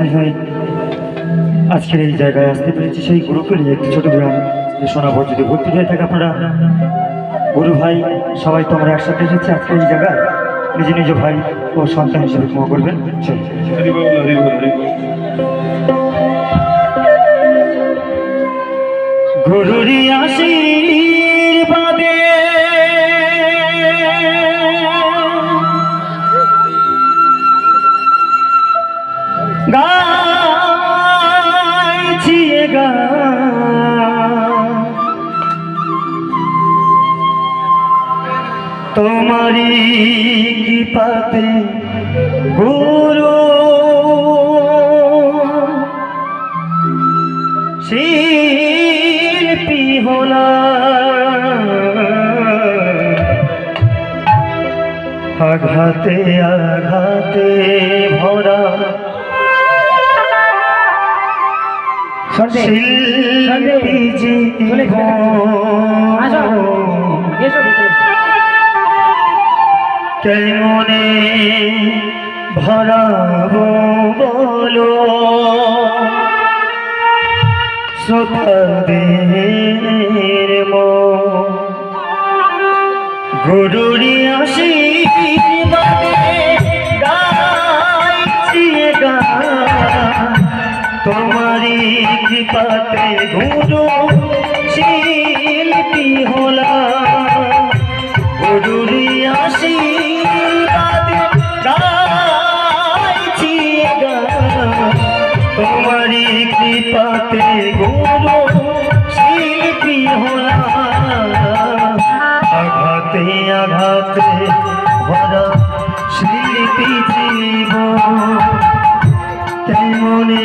বাছাই হয় আজকের এই জায়গায় আসতে পেরেছি সেই নিয়ে একটি ছোট গ্রাম। শোনাবো যদি ভর্তি হয়ে থাকে আপনারা। গুরু ভাই, সবাই তো আমরা একসাথে এসেছি আজকে এই জায়গায়। নিজ নিজ ভাই ও সন্তান হিসেবে ক্ষমা করবেন। তোমারি কৃপাতে গুরু। শিল্পী হলা আঘাতে আঘাতে ভরা শিল্পী জীবন। কেমনে ভরাবো বলো শ্রোতাদের মন গুরুরি আশীর্বাদে। তোমারি কৃপাতে গুরু ভরা শিল্পী জীব কেমনে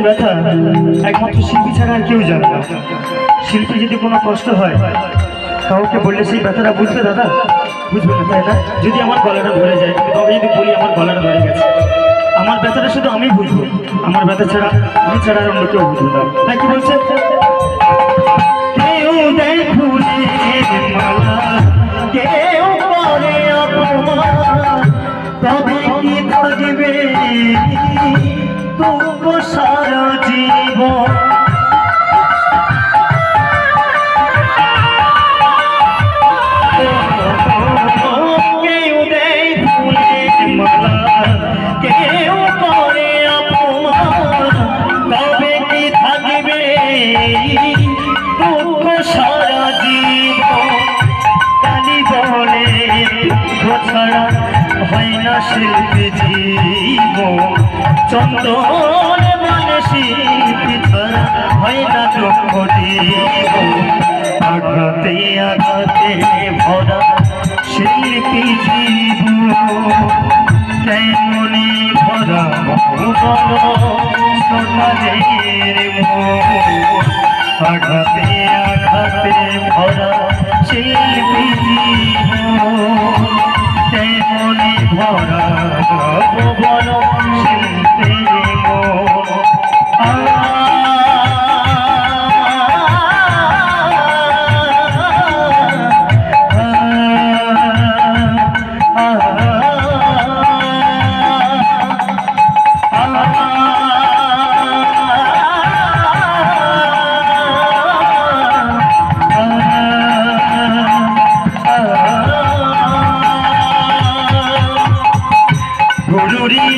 মনের ব্যথা, একমাত্র শিল্পী ছাড়া আর কেউ জানে না। শিল্পী যদি কোনো কষ্ট হয়, কাউকে বললে সেই ব্যথাটা বুঝবে দাদা? বুঝবে না তাই না? যদি আমার গলাটা ধরে যায় তবে যদি বলি আমার গলাটা ধরে গেছে। আমার ব্যথাটা শুধু আমি বুঝব, আমার ব্যথা ছাড়া, আমি ছাড়া আর অন্য কেউ বুঝব না। তাই কি বলছে? শিল্পী জীবন চন্দন মানে শিল্পী ছাড়া হয় না দুঃখ জীবন আঘাতে আঘাতে ভরা শিল্পী জীবন কেমনি ভরা সকালের আঘাতে আঘাতে ভরা শিল্পী জীবন গুরুরি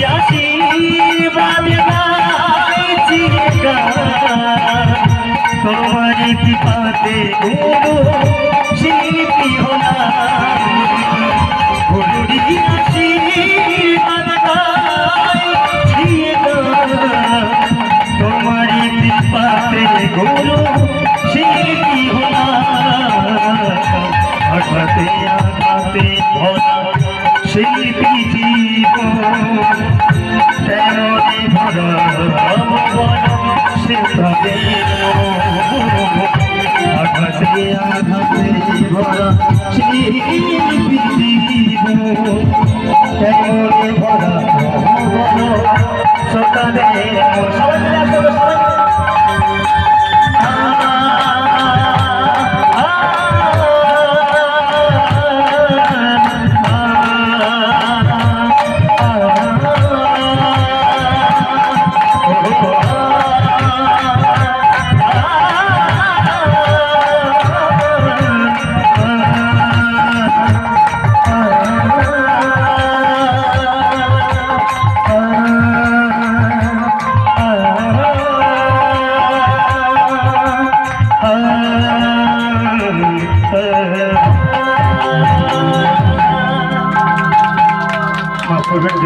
তেরোটি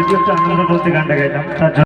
যদি আনন্দ বলতে গানটা গাইতাম তার